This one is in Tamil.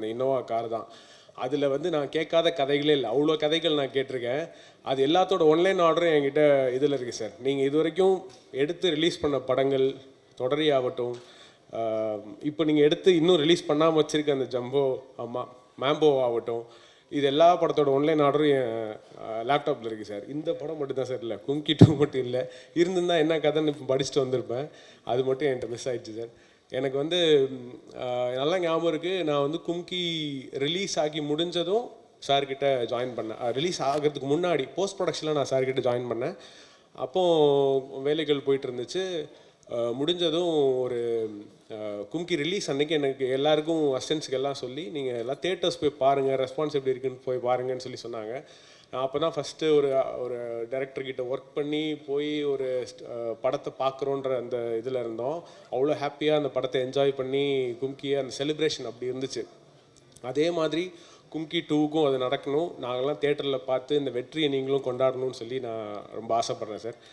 அந்த இன்னோவா கார் தான். அதில் வந்து நான் கேட்காத கதைகளே இல்லை. அவ்வளோ கதைகள் நான் கேட்டிருக்கேன். அது எல்லாத்தோட ஒன்லைன் ஆர்டரும் என்கிட்ட இதில் இருக்குது சார் நீங்கள் இது வரைக்கும் எடுத்து ரிலீஸ் பண்ண படங்கள் தொடரி ஆகட்டும் இப்போ நீங்கள் எடுத்து இன்னும் ரிலீஸ் பண்ணாமல் வச்சுருக்க அந்த ஜம்போ ஆமாம் மேம்போ ஆகட்டும் இது எல்லா படத்தோட ஒன்லைன் ஆர்டரும் என் லேப்டாப்பில் இருக்குது சார் இந்த படம் மட்டும் தான் சார் இல்லை. கும்கி டூ மட்டும் இல்லை. இருந்திருந்தா என்ன கதைன்னு இப்போ படிச்சுட்டு வந்திருப்பேன். அது மட்டும் என்கிட்ட மிஸ் ஆயிடுச்சு சார் எனக்கு வந்து நல்லா ஞாபகம் இருக்குது நான் வந்து கும்கி ரிலீஸ் ஆகி முடிஞ்சதும் சார்கிட்ட ஜாயின் பண்ணேன். ரிலீஸ் ஆகிறதுக்கு முன்னாடி போஸ்ட் ப்ரொடக்ஷனில் நான் சார்கிட்ட ஜாயின் பண்ணேன். அப்போது வேலைகள் போயிட்டு இருந்துச்சு. முடிஞ்சதும் ஒரு கும்கி ரிலீஸ் அன்னைக்கு எனக்கு எல்லாருக்கும் அஸ்டன்ஸுக்கு எல்லாம் சொல்லி நீங்கள் எல்லாம் தேட்டர்ஸ் போய் பாருங்கள் ரெஸ்பான்ஸ் எப்படி இருக்குன்னு போய் பாருங்கன்னு சொல்லி சொன்னாங்க. நான் அப்போ தான் ஃபஸ்ட்டு ஒரு ஒரு டேரக்டர்கிட்ட ஒர்க் பண்ணி போய் ஒரு படத்தை பார்க்குறோன்ற அந்த இதில் இருந்தோம். அவ்வளோ ஹாப்பியாக அந்த படத்தை என்ஜாய் பண்ணி கும்கியை அந்த செலிப்ரேஷன் அப்படி இருந்துச்சு. அதே மாதிரி கும்கி டூவுக்கும் அது நடக்கணும். நாங்கள்லாம் தேட்டரில் பார்த்து இந்த வெற்றியை நீங்களும் கொண்டாடணும்னு சொல்லி நான் ரொம்ப ஆசைப்பட்றேன் சார்